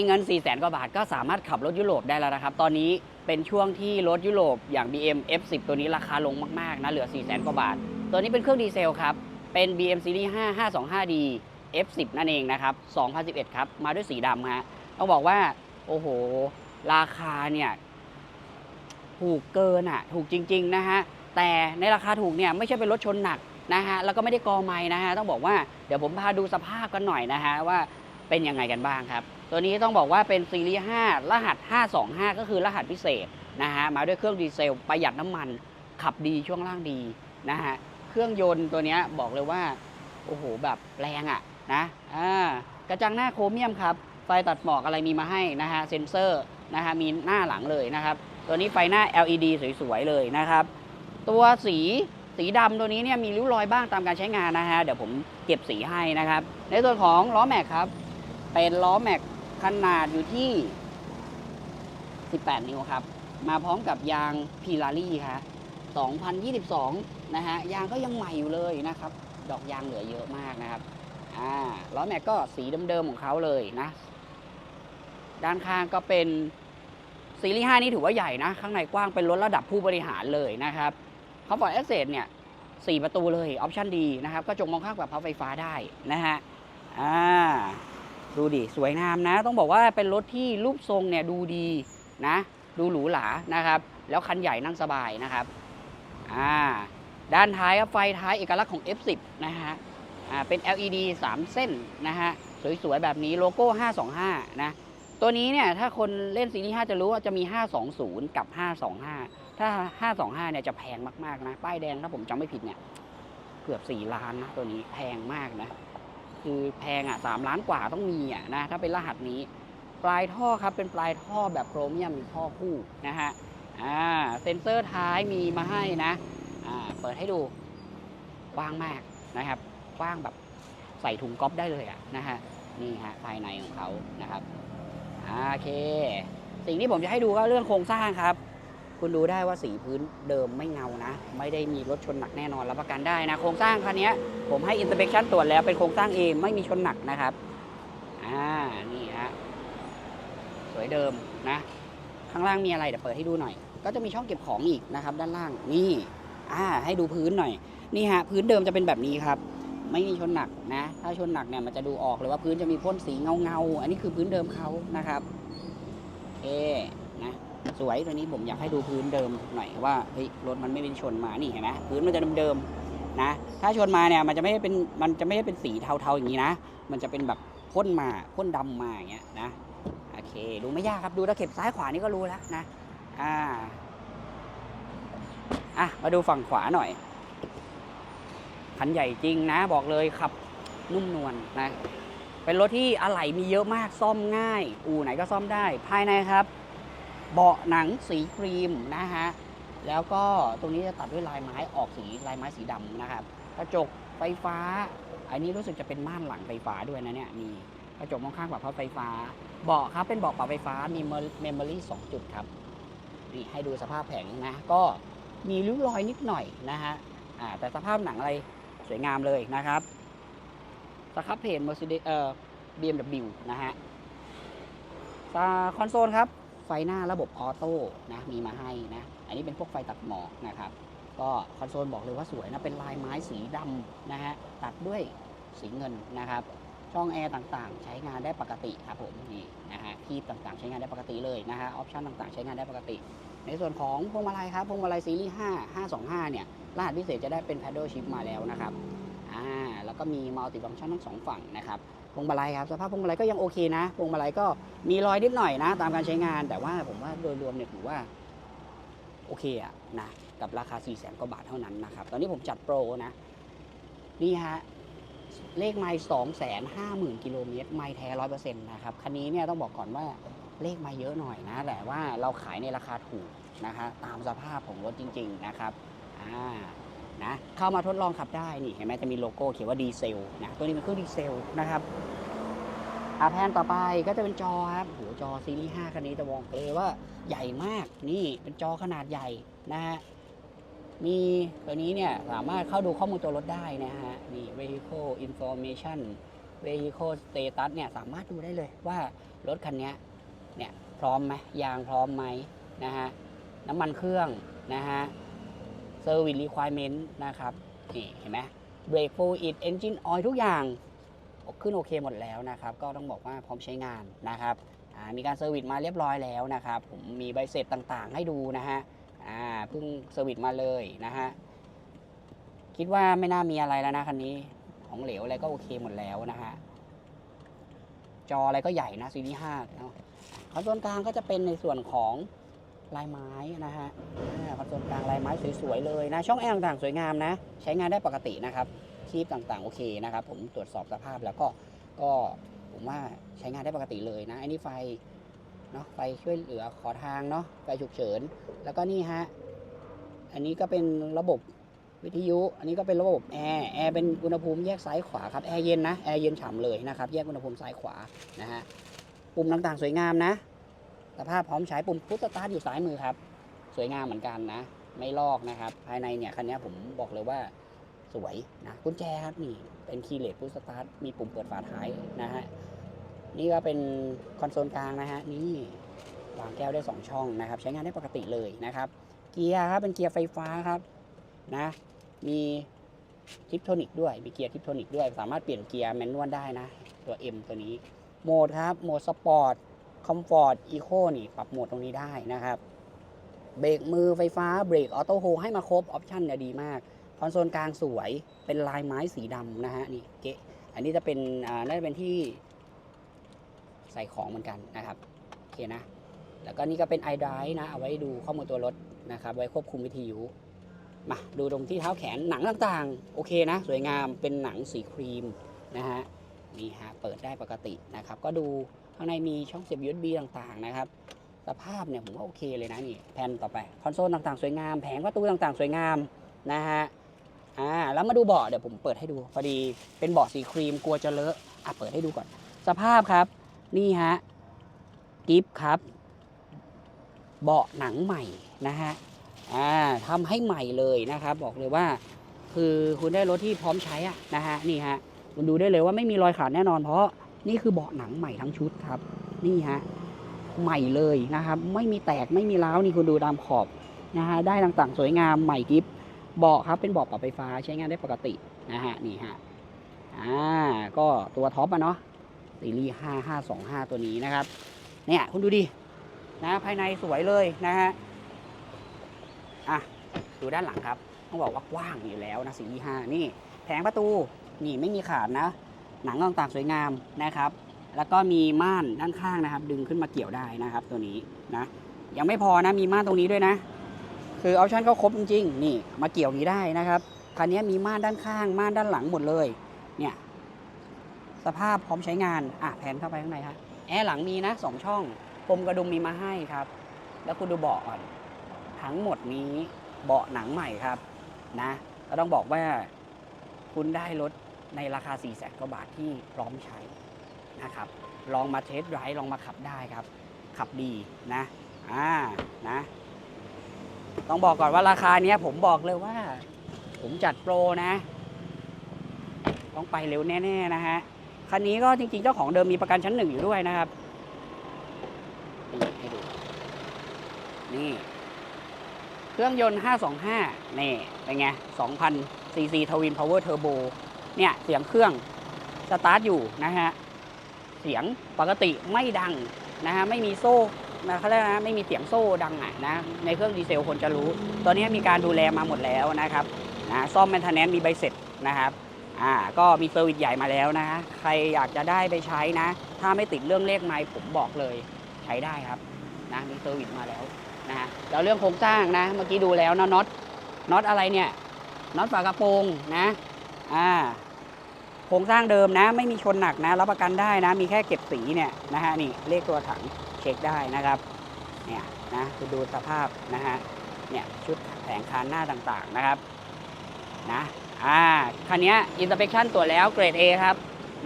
มีเงิน 4 0 0แสนกว่าบาทก็สามารถขับรถยุโรปได้แล้วนะครับ ตอนนี้เป็นช่วงที่รถยุโรปอย่าง BM F10 ตัวนี้ราคาลงมาก ๆ นะ เหลือ 4 0 0แสนกว่าบาท ตัวนี้เป็นเครื่องดีเซลครับ เป็น BM Series 5 525D F10 นั่นเองนะครับ 2011 ครับ มาด้วยสีดำฮะ ต้องบอกว่า โอ้โห ราคาเนี่ย ถูกเกินอะถูกจริง ๆ นะฮะ แต่ในราคาถูกเนี่ยไม่ใช่เป็นรถชนหนักนะฮะ แล้วก็ไม่ได้กอไม้นะฮะ ต้องบอกว่าเดี๋ยวผมพาดูสภาพกันหน่อยนะฮะว่า เป็นยังไงกันบ้างครับ ตัวนี้ต้องบอกว่าเป็นซีรีส์ 5 รหัส 525 ก็คือรหัสพิเศษนะฮะมาด้วยเครื่องดีเซลประหยัดน้ำมันขับดีช่วงล่างดีนะฮะเครื่องยนต์ตัวนี้บอกเลยว่าโอ้โหแบบแรงอะ่ะนะอ่ากระจังหน้าโครเมียมครับ ไฟตัดหมอกอะไรมีมาให้นะฮะเซ็นเซอร์นะฮะมีหน้าหลังเลยนะครับ ตัวนี้ไฟหน้า LED สวยๆเลยนะครับ ตัวสีสีดำตัวนี้เนี่ยมีริ้วรอยบ้างตามการใช้งานนะฮะเดี๋ยวผมเก็บสีให้นะครับ ในส่วนของล้อแม็กครับ เป็นล้อแม็กขนาดอยู่ที่ 18 นิ้วครับ มาพร้อมกับยางพีลารี่ครับ2022 นะฮะ ยางก็ยังใหม่อยู่เลยนะครับ ดอกยางเหลือเยอะมากนะครับอ่าล้อแม็กก็สีเดิมๆของเขาเลยนะ ด้านข้างก็เป็นซีรีส์5นี่ถือว่าใหญ่นะ ข้างในกว้างเป็นรถระดับผู้บริหารเลยนะครับคอมฟอร์ตแอคเซสเนี่ยสี่ประตูเลย ออปชั่นดีนะครับกระจกมองข้างแบบพับไฟฟ้าได้นะฮะ อ่า ดูดิสวยงามนะ ต้องบอกว่าเป็นรถที่รูปทรงเนี่ยดูดีนะ ดูหรูหรานะครับ แล้วคันใหญ่นั่งสบายนะครับอ่าด้านท้ายครับไฟท้ายเอกลักษณ์ของ F10 นะฮะอ่าเป็น LED 3 เส้นนะฮะสวยๆ แบบนี้โลโก้ 525 นะ ตัวนี้เนี่ยถ้าคนเล่นซีรีส์5จะรู้ว่าจะมี 520 กับ 525 ถ้า 525 เนี่ยจะแพงมากๆนะ ป้ายแดงถ้าผมจำไม่ผิดเนี่ย เกือบ 4 ล้านนะ ตัวนี้แพงมากนะ คือแพงอะ3ล้านกว่าต้องมีอะนะถ้าเป็นรหัสนี้ ปลายท่อครับเป็นปลายท่อแบบโครเมียมีท่อคู่นะฮะอ่าเซ็นเซอร์ท้ายมีมาให้นะอ่าเปิดให้ดูกว้างมากนะครับกว้างแบบใส่ถุงก๊อฟได้เลยอะนะฮะนี่ฮะภายในของเขานะครับโอเค สิ่งที่ผมจะให้ดูก็เรื่องโครงสร้างครับ คุณดูได้ว่าสีพื้นเดิมไม่เงานะ ไม่ได้มีรถชนหนักแน่นอนรับประกันได้นะ โครงสร้างคันนี้ผมให้อินสเป t ชันตรวจแล้วเป็นโครงสร้างเองไม่มีชนหนักนะครับอ่านี่ฮะสวยเดิมนะ ข้างล่างมีอะไรเดี๋ยวเปิดให้ดูหน่อย ก็จะมีช่องเก็บของอีกนะครับ ด้านล่างนี่อ่าให้ดูพื้นหน่อยนี่ฮะพื้นเดิมจะเป็นแบบนี้ครับ ไม่มีชนหนักนะ ถ้าชนหนักเนี่ยมันจะดูออกเลยว่าพื้นจะมีพ่นสีเงาเงาอันนี้คือพื้นเดิมเขานะครับโอเคนะ สวยตัวนี้ผมอยากให้ดูพื้นเดิมหน่อยว่าเฮ้ยรถมันไม่เป็นชนมานี่เห็นไหมพื้นมันจะเดิมๆนะถ้าชนมาเนี่ยมันจะไม่ได้เป็นมันจะไม่ได้เป็นสีเทาๆอย่างนี้นะ มันจะเป็นแบบพ่นมาพ่นดำมาอย่างเงี้ยนะโอเค ดูไม่ยากครับดูตะเข็บซ้ายขวานี่ก็รู้แล้วนะอ่าอะมาดูฝั่งขวาหน่อยคันใหญ่จริงนะ บอกเลยขับนุ่มนวลนะเป็นรถที่อะไหล่มีเยอะมากซ่อมง่าย อู่ไหนก็ซ่อมได้ภายในครับ เบาะหนังสีครีมนะฮะแล้วก็ตรงนี้จะตัดด้วยลายไม้ออกสีลายไม้สีดำนะครับกระจกไฟฟ้า อันนี้รู้สึกจะเป็นม่านหลังไฟฟ้าด้วยนะเนี่ยมีกระจกมองข้างแบบพับไฟฟ้า เบาะครับเป็นเบาะปรับไฟฟ้ามีเมมโมรี่สองจุดครับนี่ให้ดูสภาพแผงนะก็มีริ้วรอยนิดหน่อยนะฮะอ่าแต่สภาพหนังอะไรสวยงามเลยนะครับสครับเพจ Mercedes เอ่อ BMW นะฮะคอนโซลครับ ฟหน้าระบบออโต้นะมีมาให้นะ อันนี้เป็นพวกไฟตัดหมอกนะครับ ก็คอนโซลบอกเลยว่าสวยนะ เป็นลายไม้สีดำนะฮะ ตัดด้วยสีเงินนะครับ ช่องแอร์ต่างๆ ใช้งานได้ปกติครับผมนี่นะฮะคีบต่างๆ ใช้งานได้ปกติเลยนะฮะออปชันต่างๆ ใช้งานได้ปกติ ในส่วนของพวงมาลัยครับพวงมาลัยซีรีส์5 525 เนี่ยรหัสพิเศษจะได้เป็น paddle shift มาแล้วนะครับอ่าแล้วก็มี multi function ทั้งสองฝั่งนะครับ พวงมาลัยครับสภาพพวงมาลัยก็ยังโอเคนะพวงมาลัยก็มีรอยนิดหน่อยนะ ตามการใช้งาน แต่ว่าผมว่าโดยรวมเนี่ยถือว่าโอเคอะนะกับราคา4 0 0แสนกว่าบาทเท่านั้นนะครับ ตอนนี้ผมจัดโปรนะ นี่ฮะเลขไมล์สองแสนห้าหมื่นกิโลเมตร ไมล์แท้ร้อยเปอร์เซ็นต์นะครับ คันนี้เนี่ยต้องบอกก่อนว่าเลขไมาเยอะหน่อยนะ แต่ว่าเราขายในราคาถูกนะคะตามสภาพของรถจริง ๆ นะครับ อ่า นะ เข้ามาทดลองขับได้นี่เห็นไหมจะมีโลโก้เขียนว่าดีเซลนะตัวนี้เป็นเครื่องดีเซลนะครับอาแพนต่อไปก็จะเป็นจอครับโหจอซีรีส์5คันนี้จะบอกเลยว่าใหญ่มากนี่เป็นจอขนาดใหญ่นะฮะมีตัวนี้เนี่ยสามารถเข้าดูข้อมูลตัวรถได้นะฮะนี่ vehicle information vehicle status เนี่ยสามารถดูได้เลยว่ารถคันนี้เนี่ยพร้อมไหมยางพร้อมไหมนะฮะน้ำมันเครื่องนะฮะ เซอร์วิสรีคว i เมนต์นะครับนี่เห็นไหมเบรกฟูอิดเอนจินออยทุกอย่างขึ้นโอเคหมดแล้วนะครับ ก็ต้องบอกว่าพร้อมใช้งานนะครับมีการเซอร์วิสมาเรียบร้อยแล้วนะครับ ผมมีใบเสร็จต่างๆ ให้ดูนะฮะเพิ่งเซอร์วิสมาเลยนะฮะ คิดว่าไม่น่ามีอะไรแล้วนะคันนี้ ของเหลวอะไรก็โอเคหมดแล้วนะฮะ จออะไรก็ใหญ่นะซีรีส์5เนาะคอนโซลกลางก็จะเป็นในส่วนของ ลายไม้นะฮะคอนโซลกลางลายไม้สวยๆเลยนะ ช่องแอร์ต่างๆสวยงามนะ ใช้งานได้ปกตินะครับชีพต่างๆโอเคนะครับ ผมตรวจสอบสภาพแล้วก็ก็ผมว่าใช้งานได้ปกติเลยนะอันนี้ไฟเนาะไฟช่วยเหลือขอทางเนาะไฟฉุกเฉิน แล้วก็นี่ฮะอันนี้ก็เป็นระบบวิทยุ อันนี้ก็เป็นระบบแอร์แอร์เป็นอุณหภูมิแยกซ้ายขวาครับแอร์เย็นนะแอร์เย็นฉ่ำเลยนะครับ แยกอุณหภูมิซ้ายขวานะฮะปุ่มต่างๆ สวยงามนะ สภาพพร้อมใช้ปุ่มพุทสตาร์ทอยู่ซ้ายมือครับ สวยงามเหมือนกันนะ ไม่ลอกนะครับ ภายในเนี่ยคันนี้ผมบอกเลยว่าสวยนะกุญแจครับนี่เป็นคีย์เลสพุทสตาร์ทมีปุ่มเปิดฝาท้ายนะฮะนี่ก็เป็นคอนโซลกลางนะฮะนี่วางแก้วได้ 2 ช่องนะครับ ใช้งานได้ปกติเลยนะครับ เกียร์ครับเป็นเกียร์ไฟฟ้าครับนะมีทิปโทนิกด้วยมีเกียร์ทิปโทนิกด้วย สามารถเปลี่ยนเกียร์แมนนวลได้นะ ตัว M ตัวนี้โหมดครับโหมดสปอร์ต คอมฟอร์ตอีโคนี่ปรับโหมดตรงนี้ได้นะครับ เบรกมือไฟฟ้าเบรกออโต้โฮให้มาครบออปชันเนี่ยดีมากคอนโซลกลางสวยเป็นลายไม้สีดำนะฮะนี่เก๊ะอันนี้จะเป็นอ่าน่าจะเป็นที่ใส่ของเหมือนกันนะครับโอเคนะ แล้วก็นี่ก็เป็น iDrive นะ เอาไว้ดูข้อมูลตัวรถนะครับ ไว้ควบคุมวิทยุมาดูตรงที่เท้าแขนหนังต่างๆ โอเคนะ สวยงามเป็นหนังสีครีมนะฮะนี่ฮะเปิดได้ปกตินะครับ ก็ดู ข้างในมีช่องเสียบ USB ต่างๆนะครับ สภาพเนี่ยผมว่าโอเคเลยนะนี่แผ่นต่อไป คอนโซลต่างๆสวยงาม แผงประตูต่างๆ สวยงามนะฮะ อ่า แล้วมาดูเบาะเดี๋ยวผมเปิดให้ดู พอดีเป็นเบาะสีครีมกลัวจะเลอะ อะเปิดให้ดูก่อน สภาพครับ นี่ฮะ กิฟครับ เบาะหนังใหม่นะฮะ อ่าทำให้ใหม่เลยนะครับ บอกเลยว่า คือคุณได้รถที่พร้อมใช้อะนะฮะ นี่ฮะ คุณดูได้เลยว่าไม่มีรอยขาดแน่นอนเพราะ นี่คือเบาะหนังใหม่ทั้งชุดครับ นี่ฮะใหม่เลยนะครับ ไม่มีแตกไม่มีร้าวนี่คุณดูตามขอบนะฮะได้ต่างๆ สวยงามใหม่กิฟเบาะครับเป็นเบาะปรับไฟฟ้าใช้งานได้ปกตินะฮะนี่ฮะอ่าก็ตัวท็อปอะเนาะซีรีส์5525 ตัวนี้นะครับ เนี่ยคุณดูดินะภายในสวยเลยนะฮะอะดูด้านหลังครับ ต้องบอกว่ากว้างอยู่แล้วนะสีห้านี่ แผงประตูนี่ไม่มีขาดนะ หนังต่างๆสวยงามนะครับ แล้วก็มีม่านด้านข้างนะครับ ดึงขึ้นมาเกี่ยวได้นะครับ ตัวนี้นะยังไม่พอนะมีม่านตรงนี้ด้วยนะ คือออปชั่นก็ครบจริงๆนี่มาเกี่ยวนี้ได้นะครับคันนี้มีม่านด้านข้างม่านด้านหลังหมดเลยเนี่ยสภาพพร้อมใช้งานอะแผนเข้าไปข้างในครับแอร์หลังมีนะสองช่องปมกระดุมมีมาให้ครับ แล้วคุณดูเบาะก่อนทั้งหมดนี้เบาะหนังใหม่ครับนะก็ต้องบอกว่าคุณได้รถ ในราคา 4 0 0แสนกว่าบาทที่พร้อมใช้นะครับ ลองมาเทสไดรฟ์ลองมาขับได้ครับ ขับดีนะอ่านะ ต้องบอกก่อนว่าราคาเนี้ยผมบอกเลยว่า ผมจัดโปรนะ ต้องไปเร็วแน่ๆนะฮะ คันนี้ก็จริงๆ เจ้าของเดิมมีประกันชั้นหนึ่งอยู่ด้วยนะครับนี่ให้ดูนี่ เครื่องยนต์ 525 นี่ เป็นไง 2,000ซีซีทวินพาวเวอร์เทอร์โบ เนี่ยเสียงเครื่องสตาร์ทอยู่นะฮะเสียงปกติไม่ดังนะฮะไม่มีโซ่นะเขาเรียกนะไม่มีเสียงโซ่ดังอะนะในเครื่องดีเซลคนจะรู้ตอนนี้มีการดูแลมาหมดแล้วนะครับนะซ่อมแมนเทนแนนมีใบเสร็จนะครับอ่าก็มีเซอร์วิสใหญ่มาแล้วนะใครอยากจะได้ไปใช้นะ ถ้าไม่ติดเรื่องเลขไมล์ผมบอกเลยใช้ได้ครับนะมีเซอร์วิสมาแล้วนะฮะแล้วเรื่องโครงสร้างนะ เมื่อกี้ดูแล้วนะน็อตน็อตอะไรเนี่ยน็อตฝากระโปรงนะ อ่าโครงสร้างเดิมนะ ไม่มีชนหนักนะรับประกันได้นะ มีแค่เก็บสีเนี่ยนะฮะนี่เลขตัวถังเช็คได้นะครับเนี่ยนะคุณดูสภาพนะฮะเนี่ยชุดแผงคานหน้าต่างๆนะครับนะอ่าคันนี้อินสเปคชั่นตรวจแล้วเกรด A ครับ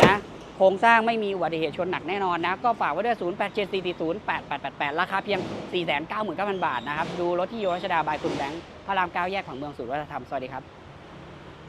นะโครงสร้างไม่มีอุบัติเหตุชนหนักแน่นอนนะ ก็ฝากไว้ด้วย 0 8 7 4 4 0 8 8 8 8 ราคาเพียง 4 9 9 0 0 0 บาทนะครับ ดูรถที่โยรัชดาบายคุณแบงค์พระรามเก้าแยกผังเมืองศูนย์วัฒนธรรม สวัสดีครับ